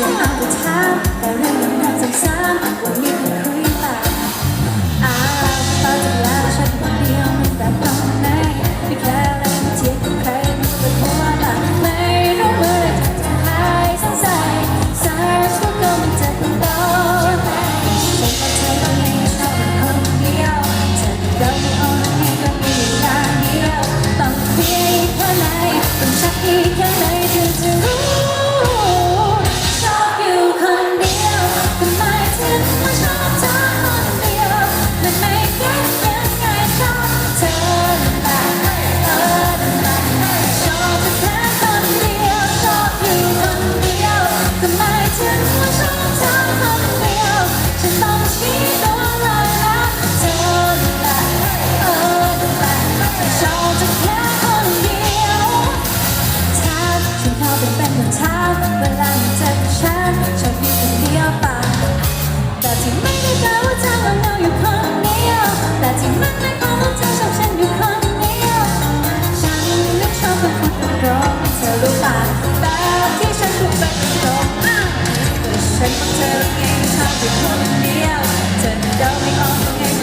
จะมาแต่ช้าแต่เรื่องยังน่าสงสารวันนี้เธอ เป็นเป็นคนเช้าเวลาเธอกับฉันชอบอยู่คนเดียวปล่าแต่ที่ไม่ได้แปลว่าเธอเราเาอยู่คนเดียวแต่ที่มันไม่แปลว่าเธอชอบฉันอยู่คนเดียวฉันไม่ชอบเป็นคนที่ตรงเธอรู้ป่ะแต่ที่ฉันถูกเป็นตรงอ่แต่ฉันมองเธอแล้ไงชอบอยู่คนเดียวเธอเดาไม่ออกไง